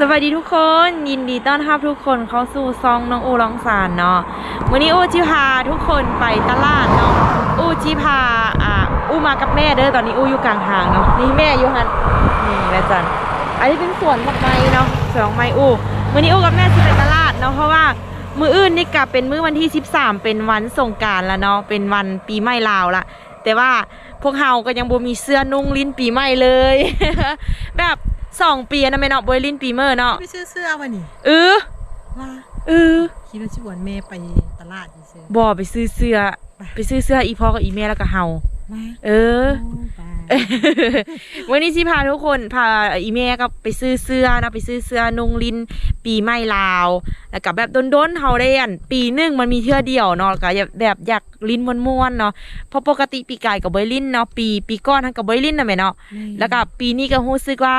สวัสดีทุกคนยินดีต้อนรับทุกคนเข้าสู่ซองน้องอูร้องสารเนาะวันนี้อูจิพาทุกคนไปตลาดเนาะอูจิพาอ่าอูมากับแม่เด้อตอนนี้อูอยู่กลางทางเนาะนี่แม่อยู่หันนี่แม่จันอันนี้เป็นสวนผักไม้เนาะสวนผักไม้อูวันนี้อูกับแม่จะไปตลาดเนาะเพราะว่ามืออื่นนี่กะเป็นมื้อวันที่ 13 เป็นวันสงการแล้วเนาะเป็นวันปีใหม่ลาวละแต่ว่าพวกเฮาก็ยังบ่มีเสื้อนุ่งลิ้นปีใหม่เลย แบบ สองปีนะแม่เนาะบ่ได้ลิ้นปีเมอร์เนาะไปซื้อเสื้อมานี่เออว่าเออคิดว่าชวนแม่ไปตลาดอีซื้อบ่ไปซื้อเสื้อ ไปซื้อเสื้ออีพ่อกับอีแม่แล้วก็เฮามาเออโอ้ไปวันนี้สิพาทุกคนพาอีแม่ก็ไปซื้อเสื้อนะไปซื้อเสื้อนุ่งลิน ปีใหม่ลาวแล้วก็แบบด้นๆเฮาได้อันปีหนึงมันมีเทื่อเดียวเนาะแล้วก็แบบอยากลิ้นม่วนๆเนาะเพราะปกติปีกายกับเบยลินเนาะปีปีก่อนทั้งกับเบยลินนะแม่เนาะแล้วก็ปีนี้ก็รู้สึกว่า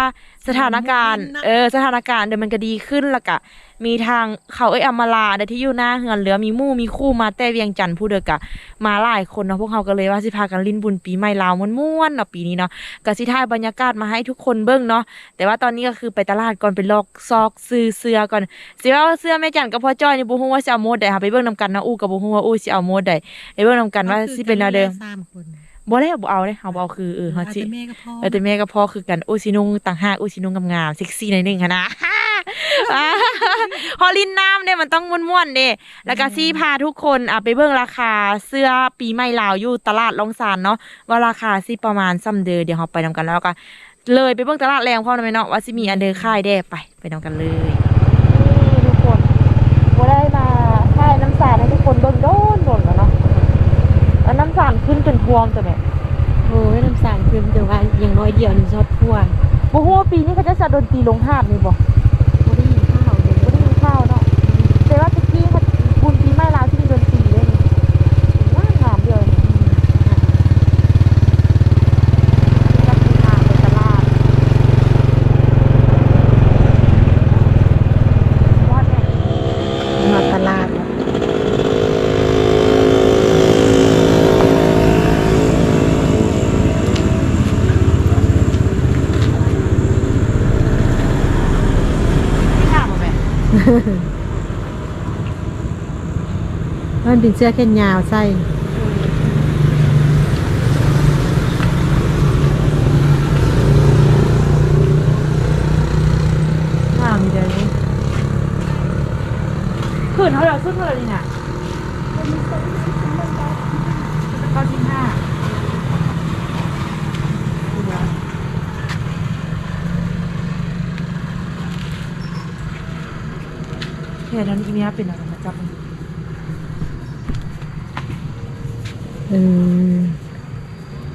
สถานการณ์เออสถานการณ์เดี๋ยวมันก็ดีขึ้นแล้วก็มีทางเขาเอ้ยอำมาลาเดี๋ยวที่อยู่หน้าเฮือนเหลือมีหมู่มีคู่มาแต่เวียงจันทน์ผู้เด็กอะมาหลายคนเนาะพวกเขาก็เลยว่าสิพากันลิ้นบุญปีใหม่ลาวม่วนๆเนาะปีนี้เนาะก็สิถ่ายบรรยากาศมาให้ทุกคนเบิ่งเนาะแต่ว่าตอนนี้ก็คือไปตลาดก่อนไปลอกซอกซื้อเสื้อก่อนสิว่าเสื้อแม่จันกับพ่อจ้อยนี่บ่ฮู้ว่าสิเอาโมดใดค่ะไปเบิ่งนํกันเนาะอู้ก็บ่ฮู้ว่าอู้สิเอาโมดใดไปเบิ่งนํกันว่าสิเป็นแนวเดิมสามคนบ่ได้บ่เอาเด้เฮาบ่เอาคือเออเฮาเอาสิแต่แม่ก็พอเออแต่แม่ก็พ่อคือกันโอ้ชินุงต่างหากโอ้ชินุงงามๆเซ็กซี่หน่อยหนึงค่ะนะพอลินน้ำเนี่ยมันต้องม่วนๆเด้แล้วก็ซี่พาทุกคนอะไปเบิ่งราคาเสื้อปีใหม่ลาวอยู่ตลาดลองซานเนาะว่าราคาสิประมาณซ้ำเดอเดี๋ยวเราไปนำกันแล้วก็เลยไปเบิ่งตลาดแรงพร้อมนะแม่เนาะว่าสิมีอันเดอค่ายได้ไปไปนำกันเลยนี่ทุกคนบ่ได้มาค่ายน้ำสารให้ทุกคนเบิ่งโดนโดนแล้วเนาะแล้วน้ำสารขึ้นจนพวงจ้ะแม่โอ้ยน้ำสารคือแต่ว่าอย่างน้อยเดียวนี่ชอบทั่วบ่ฮู้ว่าปีนี้เขาจะจัดดนตรีลงหาบนี่บ่บ่ได้ยินข้าวเลย บ่ได้ยินข่าวเนาะแต่ว่าตะกี้เขาบุญปีใหม่ลาวที่มีดนตรีด้วยนี่ว่างามเดียวนี่จับทางไปตลาดวัดเนี่ย มาตลาด ที่ถามบ่แม่ มันเป็นเสื้อแขนยาวใส่ งามเดียวนี่ขึ้นเท่าไหร่ขึ้นเท่าไหร่นี่น่ะเก้าสิบห้า แค่นั้นอีเมียเป็นอะไรมาจับมันเออ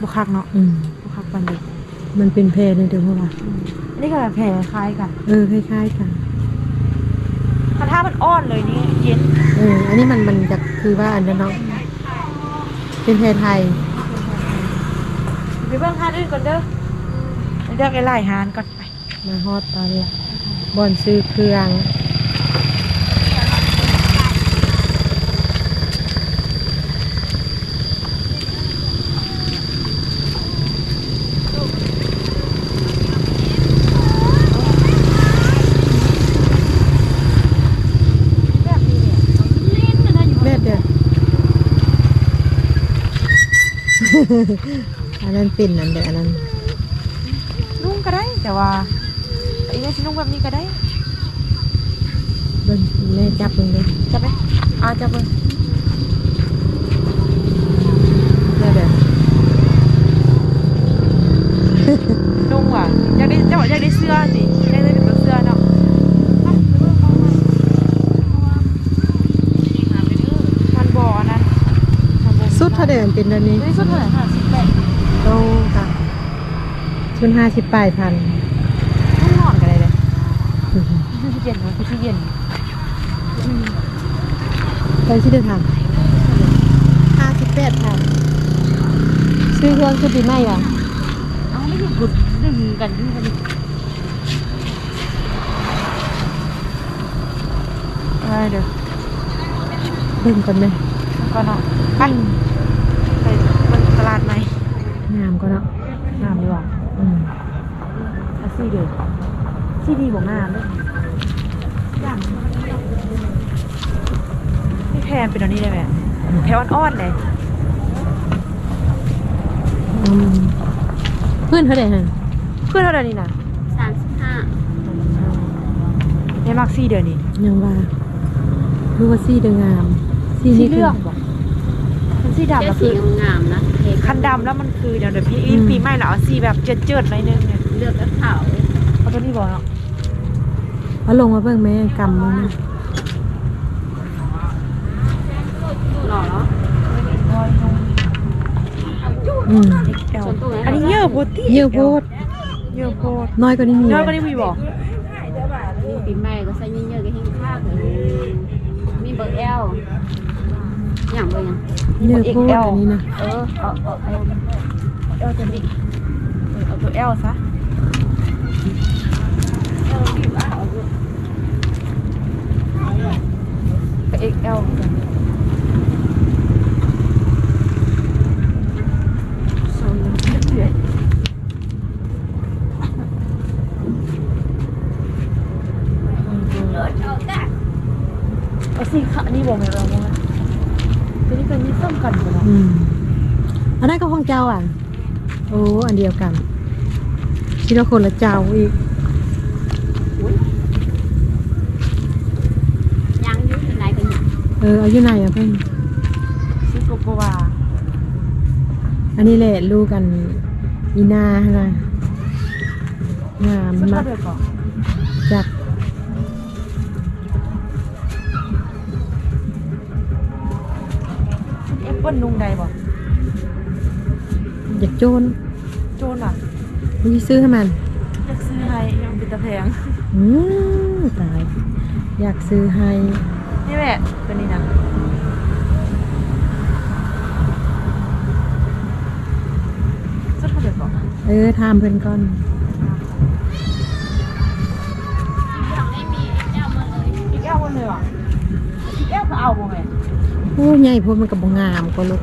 บุคักเนาะอืมบุคักปันเด็กมันเป็นแพรในเดียวว่าอันนี้ก็แบบแผลคล้ายกันเออคล้ายๆกันถ้าถ้ามันอ้อนเลยนี่เย็นเอออันนี้มันมันจะคือว่าอันนั้นเนาะเป็นแพรไทยไปเบิ่งฮานอื่นก่อนเด้อไปเลือกไอ้ไล่ฮานก่อนไปมาฮอดตอนละบอนซื้อเครื่อง แบบนี้เนี่ย แม่เดียว อันนั้นเป็นอันเดียวอันนั้นนุ่งก็ได้ แต่ว่าอีเมียสินุ่งแบบนี้ก็ได้เบิ่งแม่จับเบิ่งเลยจับไหมอ่าจับเบิ่งแม่เดียวนุ่งว่ะอยากได้เจ้าอยากได้เสื้อสิอยากได้เป็นตัวเสื้อเนาะไปไปเบิ่งของมันมันบ่อนั้นมันบ่ สุดเท่าเดิมเป็นเดือนนี้นี่สุดเท่าไหร่ค่ะสิบแปดโอ้ค่ะชุนห้าสิบปลายพันนุ่งนอนกันเลยเลยคือที่เย็นมันคือที่เย็นตอนที่เดินทางห้าสิบแปดพันซื้อเครื่องชุดปีใหม่ว่ะเอาไม่หยุดบุดดึงกันดึงกันอะไรเดี๋ยวเพิ่มกันไหมก็เนาะไปไปเบิ่งตลาดไหมงามก็เนาะงามดีว่ะอืมอาซี่เดี๋ยวซีดีบ่งามเลยย่างนี่แพนเป็นอันนี้ได้ไหมแพนอ่อนๆเลยอืมเพื่อนเท่าไหร่ฮะเพื่อนเท่าไหร่นี่นะสามสิบห้าในมักซี่เดือนนี้ยังว่ารู้ว่าซี่เดงามซี่สีนี่คืเลืองบ่มันสีดำเจ้าแล้วสีคืองามๆนะเท คันดำแล้วมันคือเดี๋ยวเดี๋ยวพี่อีปีใหม่แล้วเอาสีแบบเจิดๆหน่อยนึงเนี่ยเลือกแล้วขาวเอาตัวนี้บอกเนาะเอาลงมาเบิ่งแม่กำมันหล่อเนาะอืม XL ส่วนตัวไหนอันนี้เยอะโพดติเยอะโพดเยอะโพดน้อยกว่านี้มีน้อยกว่านี้มีบอกปีใหม่ก็ใส่เยอะๆก็หิ้งข้าวเลยมีเบอร์เอล อย่างเบอร์ยังเยอะโพดอันนี้นะเออเอาเอาเอาเอลตัวนี้เออเอาตัว L ซะ ก็ XL เหมือนกันโซนเล็กเอาสีขาวนี่บอกไหมเราว่าตัวนี้เป็นนี่ส้มกันเหรอ อืมอันนั้นก็ของเจ้าอะ โอ้ อันเดียวกันทีละคนละเจ้าอีกยังอยู่ที่ไหนกันยังเออเอาอยู่ไหนอะเพิ่นซิโกโกวาอันนี้แหละลูกกันอีนานะงามสุดมาท้ากยเดือดก่อนจักเอฟเปิลนุ่งใดบ่อยากโจนโจนอะมึงสิซื้อให้มัน อยากซื้อให้ยังเป็นตะแพงอืมตาย อยากซื้อให้ นี่แหละตัวนี้นะสุดท้ายเดือดก่อนเออทามเพิ่นก่อนยังไม่มีเอลมาเลยอีกแอลคนเลยว่ะอีกแอลก็เอาบ่แม่โอ้ใหญ่พวกมันก็บ่งามกว่าลูก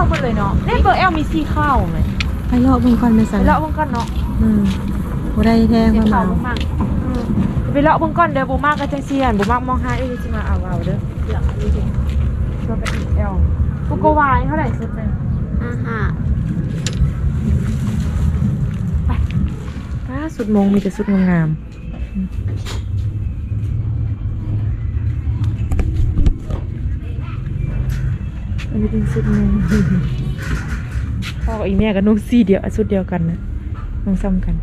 อีกแอลคนเลยเนาะเนี่ยเบอร์แอลมีสีข้าวไหมไปเลาะเบิ่งก่อนแม่ไปสั่นเลาะเบิ่งก่อนเนาะอืมบ่ได้แท้เดี๋ยวว่าขาวมามากอืมไปเลาะเบิ่งก่อนเด้อบ่มากก็จังซี่อั่นบ่มากมองหาเอ้ยสิมาเอาเอาเด้อๆเหลืองดูสิตัวเป็นอีกแอลกูโกวานี่เท่าไหร่สุดเลยห้าห้าป้าสุดมงมีแต่สุดงาม อันนี้เป็นสุดมงพ่อกับอีแม่กับนุ่งสีเดียวสุดเดียวกันนะนุ่งซ้ำกัน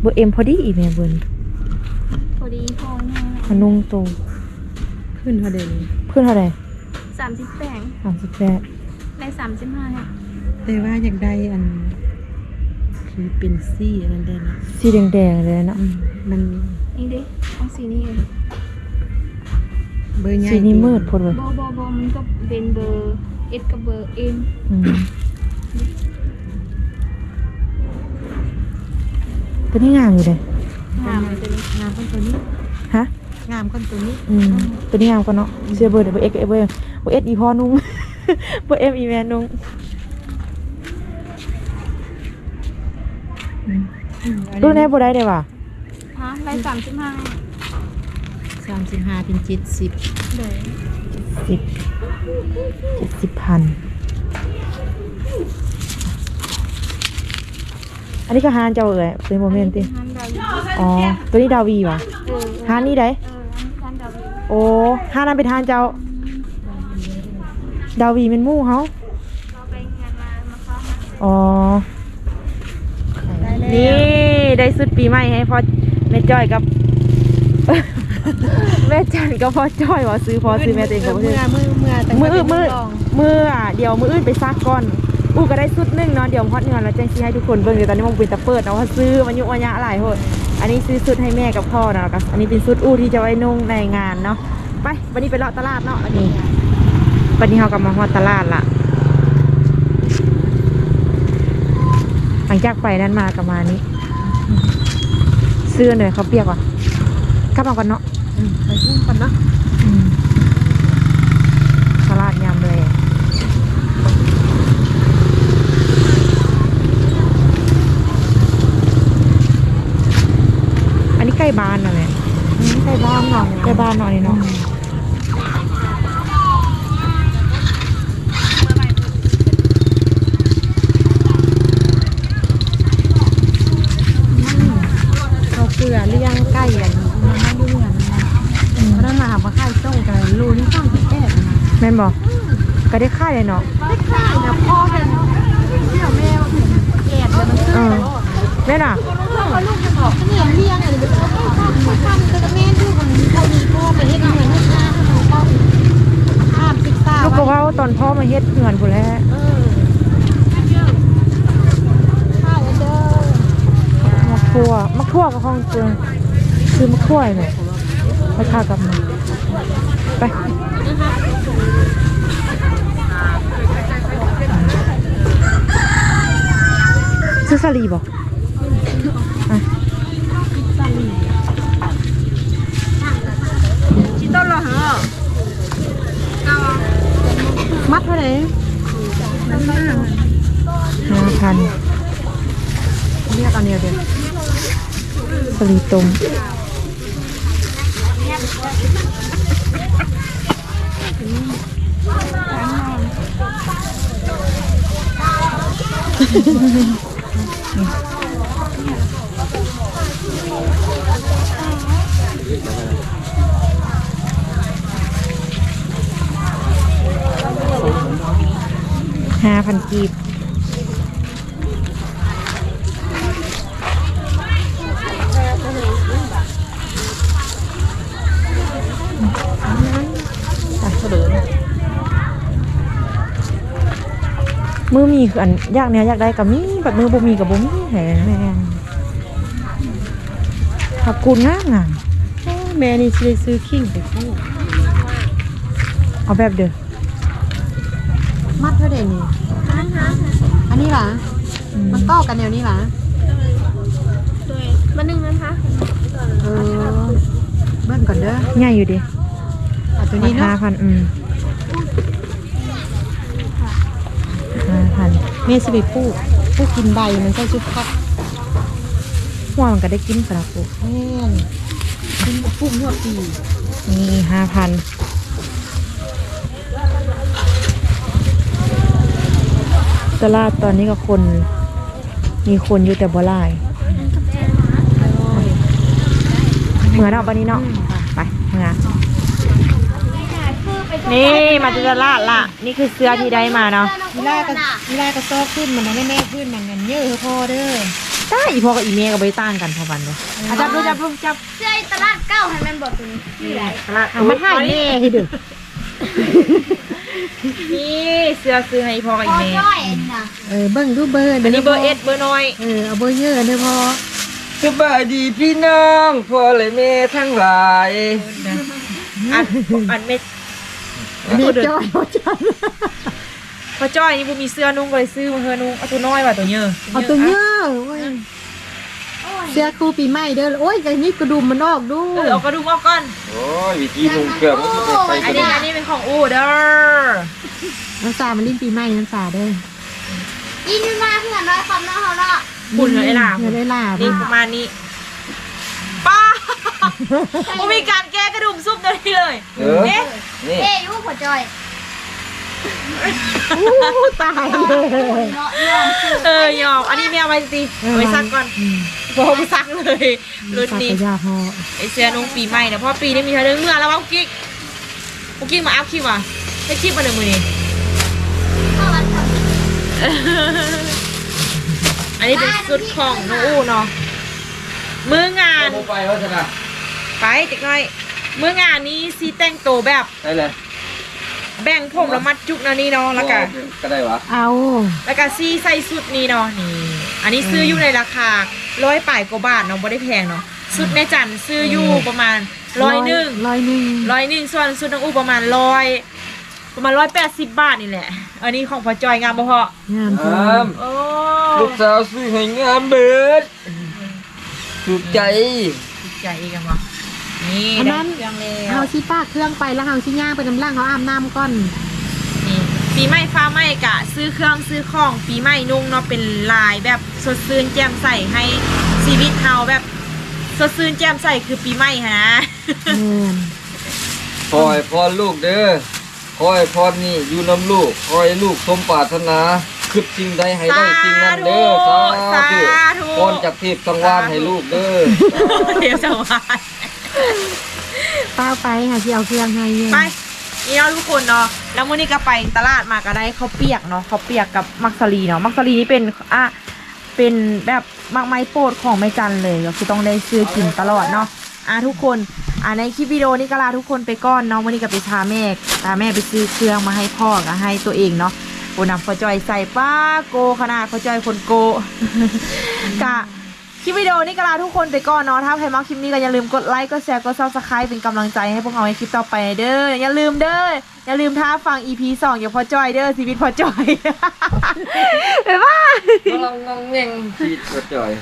เบอร์เอ็มพอดีอีแม่เบอร์นี้พอดีพอเนาะมันนุ่งโตขึ้นเท่าเดิมเพื่อนเท่าไหร่สามสิบแปดสามสิบแปดในสามสิบห้าเนี่ยแต่ว่าอยากได้อันคือเป็นซี่อันนั้นได้นะสีแดงๆเลยเนาะอืมมันนี่ดิเอาสีนี้เลยเบอร์ใหญ่สีนี้มืดพอเลยโบโบโบมันก็เป็นเบอร์ เอสกับเบอร์เอ็มอืมตัวนี้งามอยู่เลยงามเลยตัวนี้งามคนตัวนี้ฮะงามคนตัวนี้อืมตัวนี้งามกว่าเนาะเสื้อเบอร์เดี๋ยวเบอร์เอ็กเบอร์เบอร์เอสอีพอนุ่งเบอร์เอ็มอีแมนนุ่งอืมอันรุ่นไหนบ่ได้เด้ว่ะฮะในสามสิบห้าสามสิบห้าเป็นเจ็ดสิบเลยสิบ เจ็ดสิบพัน อันนี้ก็ฮานเจ้าเอ๋ยเป็นโมเมนต์ติฮันดาวิอ๋อ ตัวนี้ดาวีว่ะเออฮานนี่ได้เออฮันดาวิโอ้ฮานนั้นเป็นฮานเจ้า ดาวีเป็นหมู่เฮาเราไปงานมามาเข้ามาอ๋อ ได้แล้วนี่ได้สุดปีใหม่ให้พ่อแม่จ้อยกับ แม่จันกับพ่อจ้อยว่าซื้อพ่อซื้อแม่ตัวเองก็บ่เมื่ซื้ออเมื่อเมื่อแต่ มืออื่นมือลองมืออะเดี๋ยวมืออื่นไปซักก่อนอู้ก็ได้สุดหนึงเนาะเดี๋ยวฮอตเงินแล้วแจ้งชี้ให้ทุกคนเบิ่งเดี๋ยวตอนนี้มันเป็นตะเปิดเนาะว่าซื้อมันยุวันยะหลายโหดอันนี้ซื้อสุดให้แม่กับพ่อเนาะแล้วก็อันนี้เป็นสุดอู้ที่จะไว้นุ่งในงานเนาะไปวันนี้ไปเลาะตลาดเนาะวันนี้วันนี้เรากลับมาฮอดตลาดละหลังจากไปนั้นมากลับมานี้เสื้อหน่อยเขาเปียกว่ะกลับมาก่อนเนาะอืมไปพุ่งกันเนาะ อืมตลาดยามเลย ล้บ้านน่ะแม่ใช่บ้านหน่อยใกล้บ้านหน่อยเนาะเขาเกลือเลี้ยงไก่อย่างนี้มันไม่ยุ่งอย่างนั้นเพราะนั้นมาหาว่าไข่ต้มกันรูนี่สร้างแก่นะแม่นบอกก็ได้ค่ายเลยเนาะไม่ไข่นะพ่อเป็นเที่ยวแมวแก่แล้วมันเออแม่น่ะ เนียเลี้ยงอะไรแบบนี้ข้ามข้ามตัวแม่ดูมันเขามีพ่อไปเฮ็ดเหมือนให้ข้าเขาก็ข้ามศึกษาลูกก็ว่าตอนพ่อมาเฮ็ดเหือนพุ่นแล้วเออข้าวเด้อมักทั่วมักทั่วกับห้องเตือนคือมักทั่วเนี่ยไปค่ากับมันไปซื้อสลีบอกอะ มัดเท่าไหร่ ห้าพัน เรียกเอาเนียวเดียว สลีตมห้าพันกีบ คืออันอยากเนี้ยอยากได้กับมีแบบมือบ่มีกับบ่มีแหงแม่งขอบคุณงามงามแม่นี่ซื้อซื้อขิงไปคู่เอาแบบเด้อมัดเท่าไหร่นี่อันนี้หรออืมมันต่อกันแนวนี้หรอมันนึงนะคะเออเบิ้ลก่อนเด้อง่ายอยู่ดิเอาตัวนี้ห้าเนาะพันอืมห้าพัน เมสบิปูปูกินใบมันใส่ชุดพักหัวมันก็ได้กินสำหรับกูแม่นกินปุ้มหัวปีนี่ห้าพันตลาดตอนนี้ก็คน มีคนอยู่แต่บ่หลายเหมือนเอาบันนี้เนาะไปเหมือน นี่มาจากตลาดละนี่คือเสื้อที่ได้มาเนาะเวลาก็เวลาก็ซอกขึ้นมันนะแม่ขึ้นมันเงินเยอะพอเด้อได้อีพ่อกับอีเมย์ก็ไปต่างกันพอวันเลยอะจับดูจับดูจับเสื้อตลาดเก้าให้มันบอกตัวนี้นี่ไรตลาดเอามาถ่ายแม่ให้ดูนี่เสื้อซื้อให้พ่อกับอีพอเมย์ย่อยนะเออเบิ้งดูเบอร์อันนี้เบอร์เอสเบอร์น้อยเออเอาเบอร์เยอะเด้อพอสบายดีพี่น้องพ่อและแม่ทั้งหลายอันอันเม็ดเมจอยพอจ้อยพอจ้อยนี่บูมีเสื้อนุ่งก็เลยซื้อมาเธอนุ่งเอาตัวน้อยว่ะตัวเยอะเอาตัวเยอะโอ้ยเสื้อครูปีใหม่เด้อ โอ้ยกันนี้กระดุมมันออกดูเออเอากระดุมออกก่อน โอ้ยวิธีลุงเกือบมันจะไปอักันนนี้อันนี้เป็นของอูเด้อน้ำสามันลิ้นปีใหม่น้ำสาเด้อยินดีมาเพื่อนน้อยความน้อยเขาเนาะคุณเลยล่ะเงินได้ล่ะนี่ประมาณนี้ป้า บูมีการแก้กระดุมซุปตัวนี้เลยเออ เอ๊ะนี่ เอ้ยยูหัวจอยตายเลยเนาะยอมซื้อเออยอมอันนี้ไม่เอาไว้สิเอาไว้ซักก่อนบอกไปซักเลยรุ่นฝากนี้กระยาพอไอเสื้อนุ่งปีใหม่เนี่ยเพราะปีนี้มีเธอเรื่องเมื่อแล้วว่ากุ๊กกิ๊กกุ๊กกิ๊กมาอัพคลิปอะให้คลิปมาหนึ่งมือนี่เข้ามาทอันนี้เป็นสุดของน้องอู้เนาะมื้องานโมไปวัฒนา ไปจิกหน่อยมื้องานนี้ซีแต่งโตวแบบ ได้เลยแบ่งผมแล้วมัดจุกนะนี่เนาะแล้วก็ก็ได้วะเอาแล้วก็ซีใส่สุดนี้เนาะนี่ อันนี้ซื้ออยู่ในราคาร้อยป่ายกว่าบาทเนาะไม่ได้แพงเนาะสุดแม่จันซื้ออยู่ประมาณร้อยหนึ่งร้อยหนึ่งร้อยหนึ่งส่วนสุดน้องอู้ประมาณร้อยประมาณร้อยแปดสิบบาทนี่แหละ อันนี้ของพอจอยงามบ่พองามพองามโอ้ลูกสาวซื้อให้งามเบิดถูกใจถูกใจอีกกันบ่ นี่อันได้นั้นเครื่องแล้วเฮาชิป้าเครื่องไปแล้วเฮาชิย่างไปน้ำล่างเขาอาบน้ำก่อน นี่ปีใหม่ฟ้าใหม่กะ ซื้อเครื่องซื้อของปีใหม่นุ่งเนาะเป็นลายแบบสดชื่นแจ่มใสให้ชีวิตเฮาแบบสดชื่นแจ่มใสคือปีใหม่ฮะแม่นคอยพรลูกเด้อคอยพรนี่อยู่น้ำลูกคอยลูกสมปรารถนาคิดจริงใดให้ได้จริงนั้นเด้อสาธุสาธุ พรจากเทพสังวานให้ลูกเด้อ เดี๋ยวจะว่า ป้าไปหาที่เอาเครื่องให้เนี่ยไปนี่เนาะทุกคนเนาะแล้วมื้อนี้ก็ไปตลาดมาก็ได้ข้าเปียกเนาะข้าเปียกกับมักสลีเนาะมักสลีนี่เป็นอะเป็นแบบมักไม้โปรดของแม่จันเลยก็คือต้องได้ซื้อกินตลอดเนาะอะทุกคนอะในคลิปวิดีโอนี้ก็ลาทุกคนไปก่อนเนาะวันนี้ก็ไปพาแม่พาแม่ไปซื้อเครื่องมาให้พ่อกับให้ตัวเองเนาะโอ้นำพอจอยใส่ป้าโกขนาดพอจอยคนโกกะ คลิปวิดีโอนี้ก็ลาทุกคนไปก่อนเนาะถ้าใครมาคลิปนี้ก็อย่าลืมกดไลค์กดแชร์กดซับสไครป์เป็นกำลังใจให้พวกเราในคลิปต่อไปเด้ออย่าลืมเด้ออย่าลืมท้าฟัง EP สองอย่าพอจอยเด้อชีวิตพอจอย บ๊ายบาย ลองงงเงงชีดกระจอย